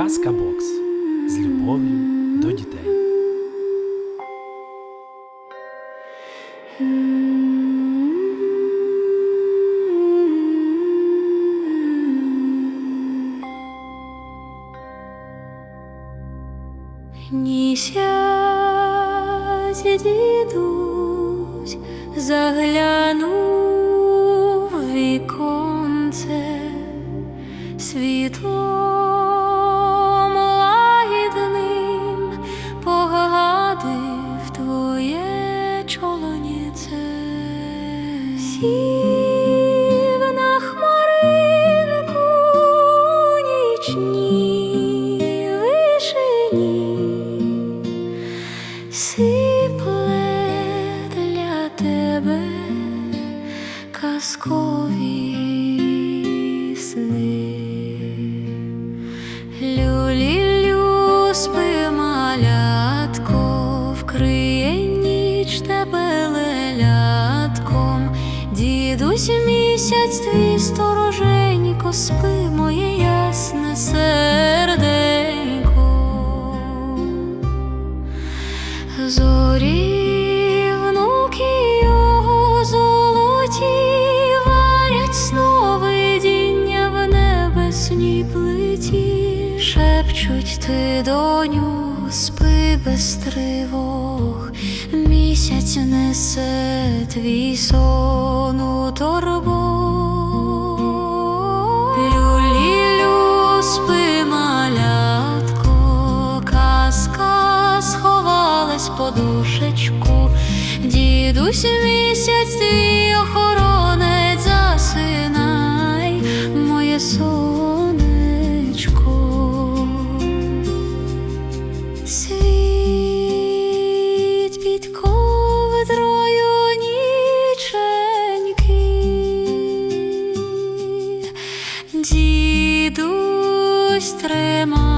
Казка Бокс з любов'ю до дітей. Ні сядь, дідусь, заглянув віконце світлом сів на хмаринку нічній вишині, сипле тебе казкові сни. Люлілю спи ніч тебе лелятком, дідусь місяць твій стороженько, спи моє ясне серденько. Зорі внуки його золоті варять сновидіння в небесній плиті, шепчуть ти, доню, спи без тривог, місяць несе твій сон у торбу, Люлілю, спи, малятко, казка сховалась подушечку, дідусь місяць твій дідусь